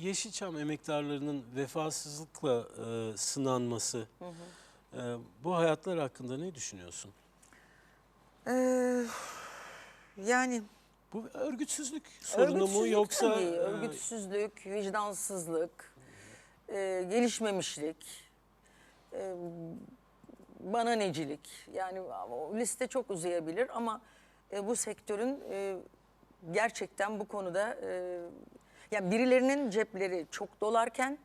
Yeşilçam emektarlarının vefasızlıkla e, sınanması, e, bu hayatlar hakkında ne düşünüyorsun? Ee, yani Bu örgütsüzlük sorunu mu örgütsüzlük yoksa tabii, e, örgütsüzlük, vicdansızlık, e, gelişmemişlik, e, bananecilik. Yani o liste çok uzayabilir ama e, bu sektörün e, gerçekten bu konuda e, yani birilerinin cepleri çok dolarken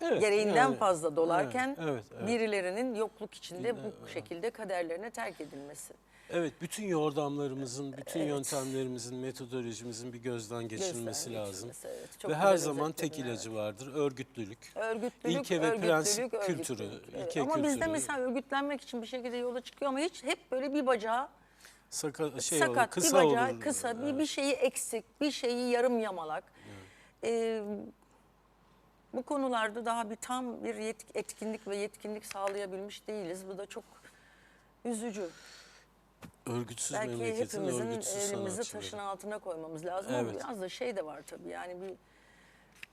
evet, gereğinden yani, fazla dolarken evet, evet, evet. birilerinin yokluk içinde bu şekilde kaderlerine terk edilmesi. Evet, bütün yordamlarımızın, bütün yöntemlerimizin, metodolojimizin bir gözden geçirilmesi Gözden lazım. evet. Çok Ve her zaman tek özetledin, evet. ilacı vardır, örgütlülük. Örgütlülük, İlke ve örgütlülük, prensip örgütlülük. kültürü, Evet, ilke Ama bizde kültürü. mesela örgütlenmek için bir şekilde yola çıkıyor ama hiç hep böyle bir bacağı Saka, şey sakat, olur, kısa bir bacağı olur. kısa, bir, Evet. bir şeyi eksik, bir şeyi yarım yamalak. Ee, bu konularda daha bir tam bir yet- etkinlik ve yetkinlik sağlayabilmiş değiliz. Bu da çok üzücü. Örgütsüz Belki memleketin hepimizin örgütsüz elimizi taşın altına koymamız lazım ama Evet. biraz da şey de var tabii yani bir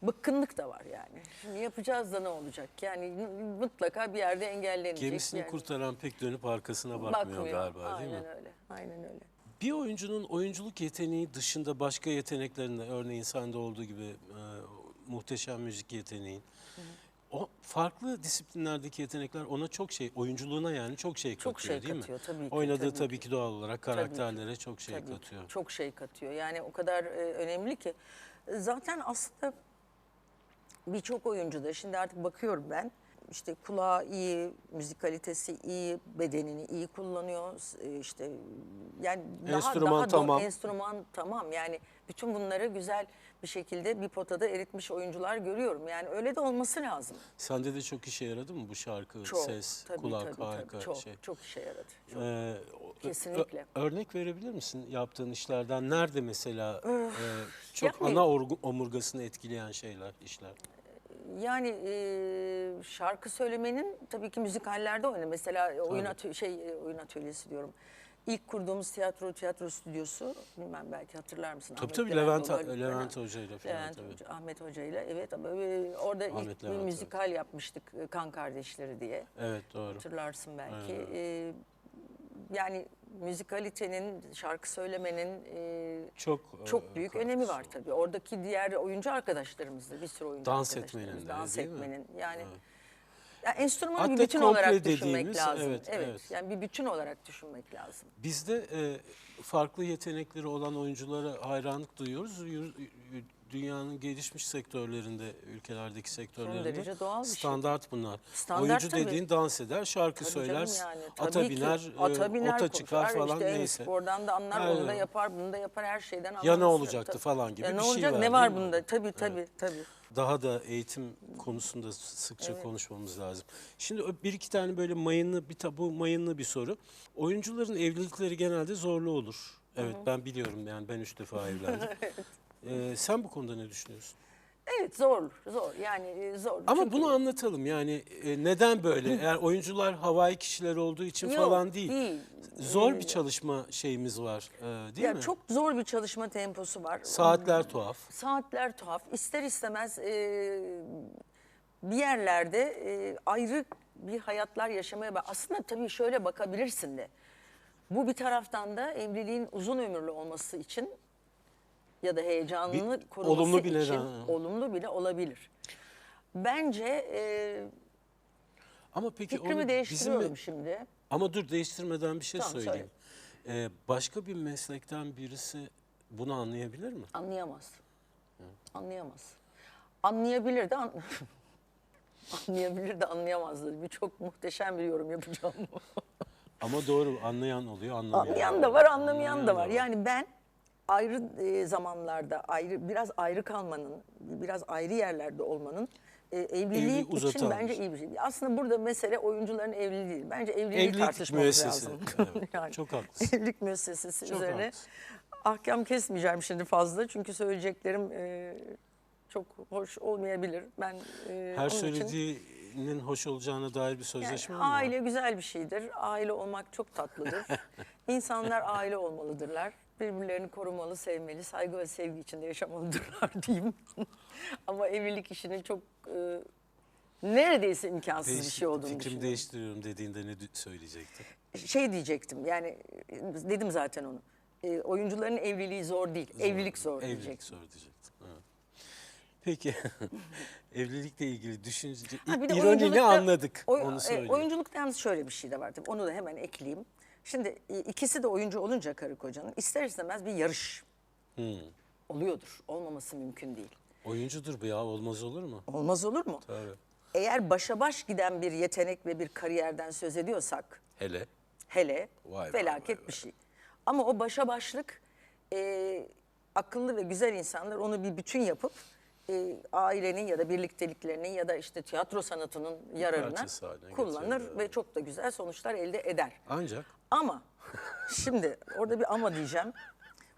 bıkkınlık da var yani. Şimdi yapacağız da ne olacak? Yani mutlaka bir yerde engellenecek. Gemisini yani. kurtaran pek dönüp arkasına bakmıyor, galiba Aynen değil mi? öyle. Aynen öyle. Bir oyuncunun oyunculuk yeteneği dışında başka yeteneklerinde örneğin sende olduğu gibi e, muhteşem müzik yeteneğin. O farklı disiplinlerdeki yetenekler ona çok şey, oyunculuğuna yani çok şey katıyor Çok şey değil katıyor mi? tabii ki, Oynadığı tabii tabii, ki. ki doğal olarak Tabii ki. karakterlere çok şey Tabii ki. katıyor. Çok şey katıyor. Yani o kadar e, önemli ki. Zaten aslında birçok oyuncuda şimdi artık bakıyorum ben işte kulağı iyi, müzikalitesi iyi, bedenini iyi kullanıyor. e, işte yani daha Enstrüman daha doğru- tamam. enstrüman tamam. Yani bütün bunları güzel bir şekilde bir potada eritmiş oyuncular görüyorum. Yani öyle de olması lazım. Sende de çok işe yaradı mı bu şarkı, Çok, ses, tabii, kulak tabii, tabii. harika çok, şey. Çok işe yaradı. Çok. Ee, Kesinlikle. ö- örnek verebilir misin yaptığın işlerden? Nerede mesela e, çok yani- ana omurgasını etkileyen şeyler, işler? Yani e, şarkı söylemenin tabii ki müzikallerde oyna. Mesela oyun atö- şey oyun atölyesi diyorum. İlk kurduğumuz tiyatro tiyatro stüdyosu bilmem belki hatırlar mısın? Tabii Ahmet tabii Levent Levent, Hoca ile falan Levent tabii. Hoca, Ahmet Hoca ile evet ama orada Ahmet ilk bir Levent, evet. müzikal yapmıştık e, Kan Kardeşleri diye. Evet doğru. Hatırlarsın belki. Aynen. E, yani müzikalitenin, şarkı söylemenin e, Çok çok e, büyük katkısı önemi var tabii. Oradaki diğer oyuncu arkadaşlar da bir sürü oyuncu Dans arkadaşlarımız, etmenin de, dans değil mi? etmenin yani Evet. ya enstrümanı bir bütün komple olarak düşünmek dediğimiz, lazım. evet, evet. Yani bir bütün olarak düşünmek lazım. Bizde e, farklı yetenekleri olan oyunculara hayranlık duyuyoruz. Dünyanın gelişmiş sektörlerinde, ülkelerdeki sektörlerinde doğal bir şey. standart bunlar. Standart Oyuncu tabii. dediğin dans eder, şarkı Tabii söyler, yani. ata Tabii ki. biner, e, ata, biner, ota çıkar konuşar. falan işte neyse. spordan da anlar, Aynen. onu da yapar, bunu da yapar, her şeyden anlar. Ya ne olacaktı falan gibi ya bir ne şey olacak, var, ne var bunda? Tabii tabii tabii. Daha da eğitim konusunda sıkça konuşmamız lazım. Şimdi bir iki tane böyle mayınlı bir tabu mayınlı bir soru. Oyuncuların evlilikleri genelde zorlu olur. Evet ben biliyorum yani ben üç defa evlendim. Ee, sen bu konuda ne düşünüyorsun? Evet zor, zor. Yani e, zor. Ama Çünkü- bunu anlatalım yani e, neden böyle? Eğer oyuncular havai kişiler olduğu için Yok, falan değil. değil. Zor Ee, bir çalışma şeyimiz var e, değil ya mi? Çok zor bir çalışma temposu var. Saatler tuhaf. Saatler tuhaf. İster istemez e, bir yerlerde e, ayrı bir hayatlar yaşamaya bak. Aslında tabii şöyle bakabilirsin de. Bu bir taraftan da evliliğin uzun ömürlü olması için ya da heyecanını Bir koruması olumlu için ha. olumlu bile olabilir. Bence e, Ama peki fikrimi onu değiştiriyorum bizim şimdi. Ama dur değiştirmeden bir şey Tamam, söyleyeyim. Ee, başka bir meslekten birisi bunu anlayabilir mi? Anlayamaz. Anlayamaz. Anlayabilir de an... anlayabilir de anlayamazdı. Bir çok muhteşem bir yorum yapacağım. Ama doğru anlayan oluyor, anlamayan. Anlayan da var, anlamayan da var. Yani Yani ben ayrı e, zamanlarda ayrı biraz ayrı kalmanın, biraz ayrı yerlerde olmanın e, evliliği Evliliği için uzatan bence bir şey. iyi bir şey. Aslında burada mesele oyuncuların evliliği değil. Bence evliliği Evlilik tartışmamız müessesesi. lazım. Evet, çok haklısın. Evlilik müessesesi Çok üzerine haklısın. ahkam kesmeyeceğim şimdi fazla. Çünkü söyleyeceklerim e, çok hoş olmayabilir. Ben e, Her onun için- söylediğinin hoş olacağına dair bir sözleşme mi var? aile güzel bir şeydir. Aile olmak çok tatlıdır. İnsanlar aile olmalıdırlar. Birbirlerini korumalı, sevmeli, saygı ve sevgi içinde yaşamalıdırlar diyeyim. Ama evlilik işinin çok e, neredeyse imkansız bir şey olduğunu Fikrimi düşünüyorum. değiştiriyorum dediğinde ne söyleyecektin? Şey diyecektim yani dedim zaten onu. E, oyuncuların evliliği zor değil, evlilik zor Evlilik diyecektim. zor diyecektim. Peki evlilikle ilgili düşünce Ha, bir de ironini oyunculukta- anladık. oy- onu e, söyleyeyim. oyunculukta yalnız şöyle bir şey de var tabii. Onu da hemen ekleyeyim. Şimdi ikisi de oyuncu olunca karı kocanın ister istemez bir yarış Hmm. oluyordur. Olmaması mümkün değil. Oyuncudur bu ya olmaz olur mu? Olmaz olur mu? Tabii. Eğer başa baş giden bir yetenek ve bir kariyerden söz ediyorsak Hele. hele Vay vay felaket vay bir şey. Ama o başa başlık e, akıllı ve güzel insanlar onu bir bütün yapıp e, ailenin ya da birlikteliklerinin ya da işte tiyatro sanatının yararına parçası haline kullanır getiriyorlar. ve çok da güzel sonuçlar elde eder. Ancak Ama şimdi orada bir ama diyeceğim.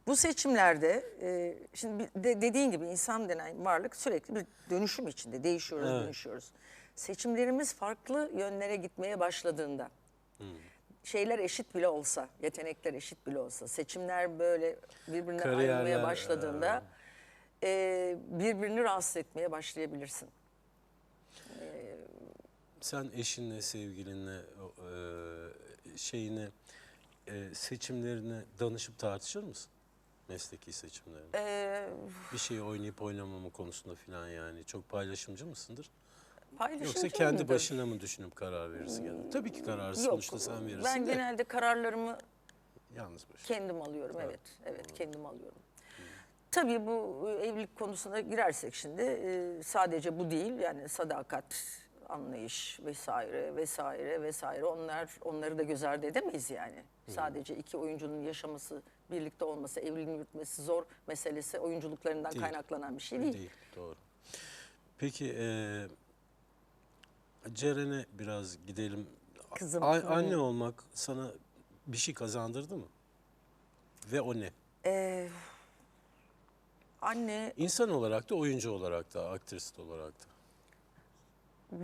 Bu seçimlerde e, şimdi bir de dediğin gibi insan denen varlık sürekli bir dönüşüm içinde değişiyoruz, Evet. dönüşüyoruz. Seçimlerimiz farklı yönlere gitmeye başladığında şeyler eşit bile olsa, yetenekler eşit bile olsa, seçimler böyle birbirine Kariyerler, ayrılmaya başladığında e, birbirini rahatsız etmeye başlayabilirsin. sen eşinle, sevgilinle e, şeyini e, seçimlerini danışıp tartışır mısın? Mesleki seçimlerini. E, Bir şeyi oynayıp oynamama konusunda falan yani çok paylaşımcı mısındır? paylaşımcı Yoksa kendi mıyımdır? başına mı düşünüp karar verirsin? Yani? Tabii ki kararı sonuçta sen verirsin ben de. genelde kararlarımı Yalnız başına. Kendim alıyorum evet. Evet kendim alıyorum. Tabii bu e, evlilik konusuna girersek şimdi e, sadece bu değil yani sadakat, anlayış vesaire vesaire vesaire onlar onları da göz ardı edemeyiz yani. Sadece iki oyuncunun yaşaması, birlikte olması, evliliğini yürütmesi zor meselesi oyunculuklarından Değil. kaynaklanan bir şey değil. Değil, doğru. Peki e, Ceren'e biraz gidelim. Kızım, A- hı. anne olmak sana bir şey kazandırdı mı? Ve o ne? Ee, anne İnsan olarak da, oyuncu olarak da, aktris olarak da.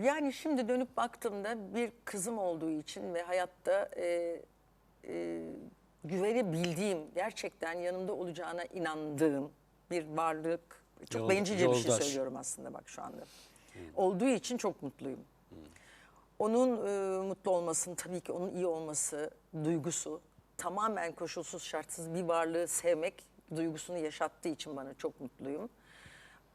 Yani şimdi dönüp baktığımda bir kızım olduğu için ve hayatta e, e, güvenebildiğim, gerçekten yanımda olacağına inandığım bir varlık. Çok Yol- bencilce bir şey yoldaş. söylüyorum aslında bak şu anda. Olduğu için çok mutluyum. Onun e, mutlu olmasının tabii ki onun iyi olması duygusu tamamen koşulsuz şartsız bir varlığı sevmek duygusunu yaşattığı için bana çok mutluyum.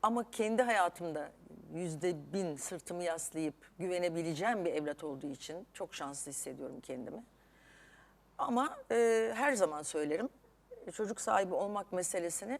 Ama kendi hayatımda yüzde bin sırtımı yaslayıp güvenebileceğim bir evlat olduğu için çok şanslı hissediyorum kendimi. Ama e, her zaman söylerim çocuk sahibi olmak meselesini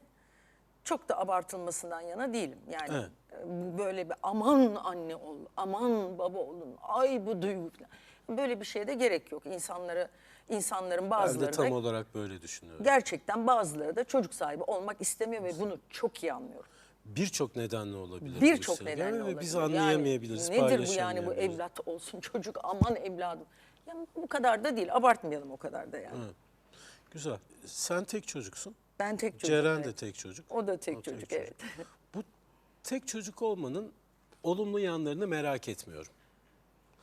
çok da abartılmasından yana değilim. Yani Evet. e, böyle bir aman anne ol, aman baba olun, ay bu duygu falan. Böyle bir şeye de gerek yok. İnsanları, insanların Ben bazıları de tam da olarak böyle düşünüyorum. gerçekten bazıları da çocuk sahibi olmak istemiyor ve bunu çok iyi anlıyorum. Birçok nedenle olabilir. bu Birçok işler. nedenle Yani olabilir. Ve biz Yani anlayamayabiliriz, nedir bu yani bu paylaşamayabiliriz. evlat olsun çocuk aman evladım. Yani bu kadar da değil abartmayalım o kadar da yani. Güzel. Sen tek çocuksun. Ben tek çocuk. Ceren de tek çocuk. O da tek çocuk evet. Bu tek çocuk olmanın olumlu yanlarını merak etmiyorum.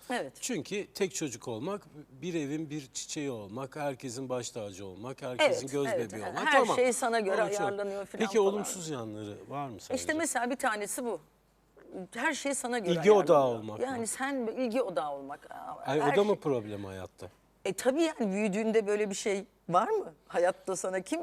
Evet. Çünkü tek çocuk olmak, bir evin bir çiçeği olmak, herkesin baş tacı olmak, herkesin Evet, göz evet. bebeği Her olmak. şey tamam. sana göre çok- ayarlanıyor falan Peki falan. olumsuz yanları var mı sence? İşte mesela bir tanesi bu. Her şey sana göre İlgi odağı ayarlanıyor. olmak Yani mı? sen ilgi odağı olmak. Ay, Her o da mı şey- problem hayatta? E tabii yani büyüdüğünde böyle bir şey var mı? Hayatta sana kim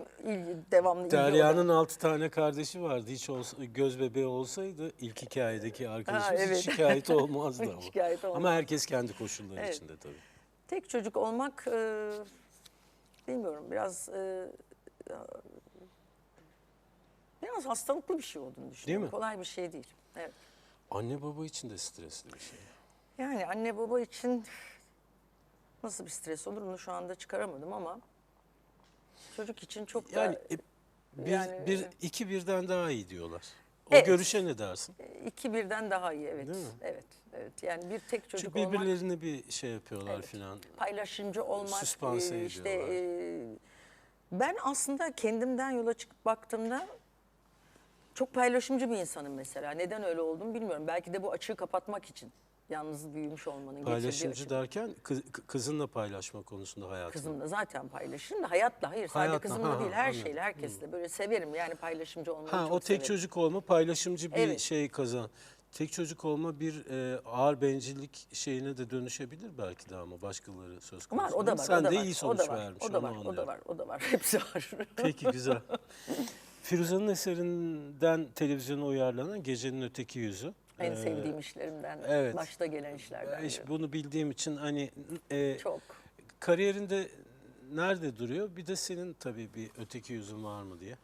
devamlı ilgi? Derya'nın altı tane kardeşi vardı. Hiç olsa, göz bebeği olsaydı ilk hikayedeki arkadaşımız evet. hiç şikayeti olmazdı ama. Şikayet olmaz. Ama herkes kendi koşulları Evet. içinde tabii. Tek çocuk olmak e, bilmiyorum biraz e, biraz hastalıklı bir şey olduğunu düşünüyorum. mi? Kolay bir şey değil. Evet. Anne baba için de stresli bir şey. Yani anne baba için nasıl bir stres olur onu şu anda çıkaramadım ama çocuk için çok Yani da e, bir, yani- bir, iki birden daha iyi diyorlar. O Evet. görüşe ne dersin? iki birden daha iyi evet. Değil mi? Evet. Evet. Yani bir tek çocuk Çünkü olmak birbirlerini bir şey yapıyorlar Evet. filan. paylaşımcı olmak Süspanse e, işte ediyorlar. e, ben aslında kendimden yola çıkıp baktığımda çok paylaşımcı bir insanım mesela. Neden öyle oldum bilmiyorum. Belki de bu açığı kapatmak için. Yalnız büyümüş olmanın Paylaşımcı derken kız- kızınla paylaşma konusunda hayatını. Kızımla zaten paylaşırım da hayatla hayır sadece Hayatla, kızımla ha, değil her anladım. şeyle herkesle böyle severim yani paylaşımcı olmayı Ha çok o tek severim. çocuk olma paylaşımcı bir Evet. şey kazan. Tek çocuk olma bir e, ağır bencillik şeyine de dönüşebidir belki de ama başkaları söz konusu. Var o da var. Sen o da de var, iyi o sonuç da var, vermiş. O da var, o da var, o da var. Hepsi var. Peki güzel. Firuza'nın eserinden televizyona uyarlanan Gecenin Öteki Yüzü. En Ee, sevdiğim işlerimden, evet. başta gelen işlerden. iş- bunu bildiğim için hani e, Çok. kariyerinde nerede duruyor? Bir de senin tabii bir öteki yüzün var mı diye.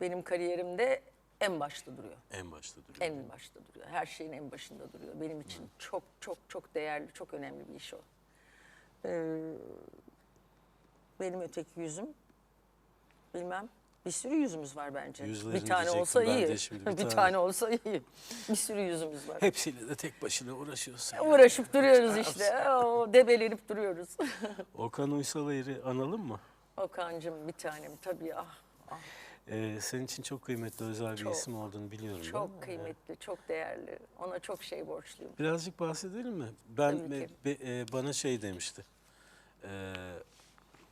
Benim kariyerimde en başta duruyor. En başta duruyor. En başta duruyor. Her şeyin en başında duruyor. Benim için çok çok çok değerli, çok önemli bir iş o. Ee, benim öteki yüzüm, bilmem, bir sürü yüzümüz var bence. Yüzlerini bir tane olsa iyi. şimdi, bir bir tane. tane. olsa iyi. Bir sürü yüzümüz var. Hepsiyle de tek başına uğraşıyorsun. Uğraşıp duruyoruz işte. Oo, debelenip duruyoruz. Okan Uysal'ı analım mı? Okan'cığım bir tanem tabii ah. ah Ee, senin için çok kıymetli özel bir Çok, isim olduğunu biliyorum ben. çok kıymetli, çok değerli. Ona çok şey borçluyum. Birazcık bahsedelim mi? Ben e, ki. be- e, bana şey demişti. Ee,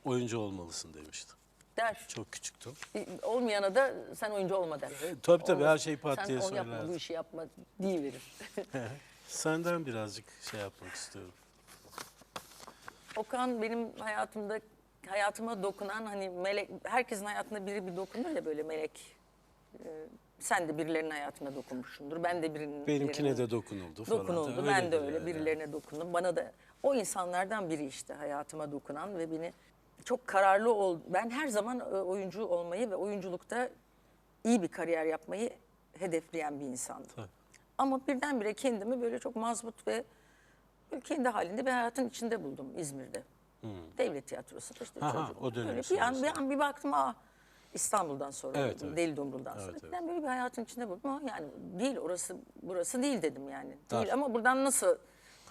oyuncu olmalısın demişti. Der. Çok küçüktüm. Olmayana da sen oyuncu olma der. E, tabii tabii her Olmaz. şeyi pat diye Sen onu yapma, bu işi yapma diye verir. Senden birazcık şey yapmak istiyorum. Okan benim hayatımda hayatıma dokunan hani melek herkesin hayatında biri bir dokunur ya böyle melek. Ee, sen de birilerinin hayatına dokunmuşsundur. Ben de birinin Benimkine birinin- de dokunuldu falan. dokunuldu. Öyle ben de öyle yani. birilerine dokundum. Bana da o insanlardan biri işte hayatıma dokunan ve beni çok kararlı ol. Ben her zaman e, oyuncu olmayı ve oyunculukta iyi bir kariyer yapmayı hedefleyen bir insandım. Tabii. Ama birdenbire kendimi böyle çok mazbut ve kendi halinde bir hayatın içinde buldum İzmir'de. Devlet tiyatrosunda işte Ha, çocuk. o Böyle bir an, bir an bir baktım aa İstanbul'dan sonra Evet, evet. Deli Dumrul'dan sonra. Evet, evet. Ben böyle bir hayatın içinde buldum ama yani değil orası burası değil dedim yani. Dar. Değil ama buradan nasıl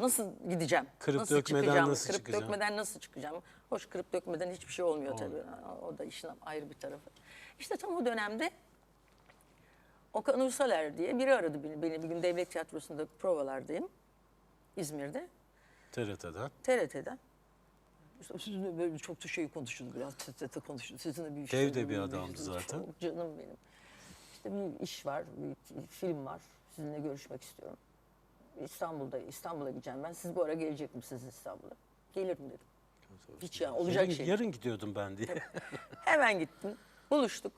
nasıl gideceğim? Kırıp nasıl dökmeden çıkacağım? nasıl kırıp çıkacağım? dökmeden nasıl çıkacağım? Hoş kırıp dökmeden hiçbir şey olmuyor tabii. O da işin ayrı bir tarafı. İşte tam o dönemde Okan Uysaler diye biri aradı beni. Beni bir gün devlet tiyatrosunda provalardayım. İzmir'de. TRT'den. TRT'den. İşte sizinle böyle çok da şey konuştunuz biraz TRT konuştunuz. Sizinle bir Dev işler de bir adamdı zaten. Çok canım benim. İşte bir iş var, bir film var. Sizinle görüşmek istiyorum. İstanbul'da, İstanbul'a gideceğim ben. Siz bu ara gelecek misiniz İstanbul'a? Gelirim dedim. Hiç ya olacak yarın, şey. yarın gidiyordum ben diye. Hemen gittim. Buluştuk.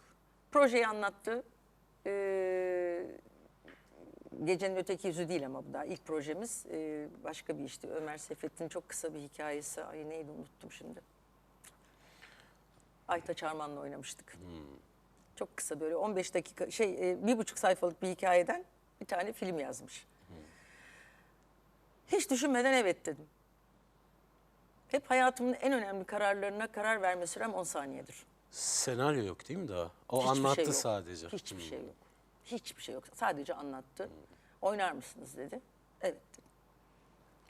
Projeyi anlattı. Ee, gecenin öteki yüzü değil ama bu da ilk projemiz. Ee, başka bir işti. Ömer Seyfettin'in çok kısa bir hikayesi. Ay neydi unuttum şimdi. Aytaç Arman'la oynamıştık. Çok kısa böyle 15 dakika şey e, bir buçuk sayfalık bir hikayeden bir tane film yazmış. Hiç düşünmeden evet dedim. Hep hayatımın en önemli kararlarına karar verme sürem 10 saniyedir. Senaryo yok değil mi daha? O Hiçbir anlattı şey yok. sadece. Hiçbir Hmm. şey yok. Hiçbir şey yok. Sadece anlattı. Oynar mısınız dedi. Evet dedim.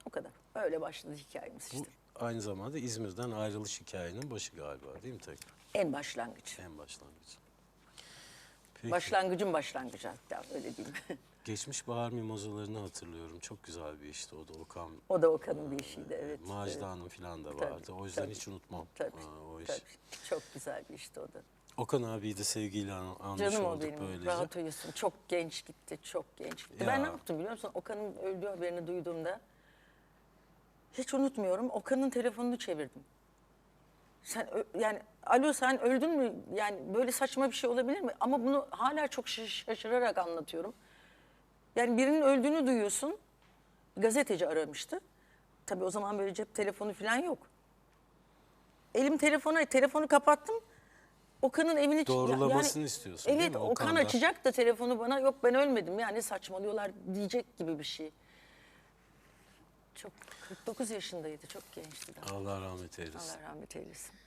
O kadar. Öyle başladı hikayemiz Bu işte. aynı zamanda İzmir'den ayrılış hikayenin başı galiba değil mi tekrar? En başlangıç. En başlangıcı. Peki. Başlangıcın başlangıcı hatta öyle diyeyim. Geçmiş bahar mimozalarını hatırlıyorum. Çok güzel bir işti o da Okan. o da Okan'ın bir işiydi evet. Macide evet. Hanım falan da Tabii, vardı. o yüzden tabii. hiç unutmam Tabii, aa, o iş. tabii. Çok güzel bir işti o da. Okan abiyi de sevgiyle an- anmış Canım o olduk benim. böylece. Rahat uyusun. Çok genç gitti. Çok genç gitti. Ya. Ben ne yaptım biliyor musun? Okan'ın öldüğü haberini duyduğumda hiç unutmuyorum. Okan'ın telefonunu çevirdim. Sen yani alo sen öldün mü? Yani böyle saçma bir şey olabilir mi? Ama bunu hala çok şaş- şaşırarak anlatıyorum. Yani birinin öldüğünü duyuyorsun. Gazeteci aramıştı. Tabii o zaman böyle cep telefonu falan yok. Elim telefona, telefonu kapattım. Okan'ın evini... Doğrulamasını istiyorsun değil Evet mi? Okan Okan'da. açacak da telefonu bana yok ben ölmedim yani saçmalıyorlar diyecek gibi bir şey. Çok 49 yaşındaydı çok gençti daha. Allah rahmet eylesin. Allah rahmet eylesin.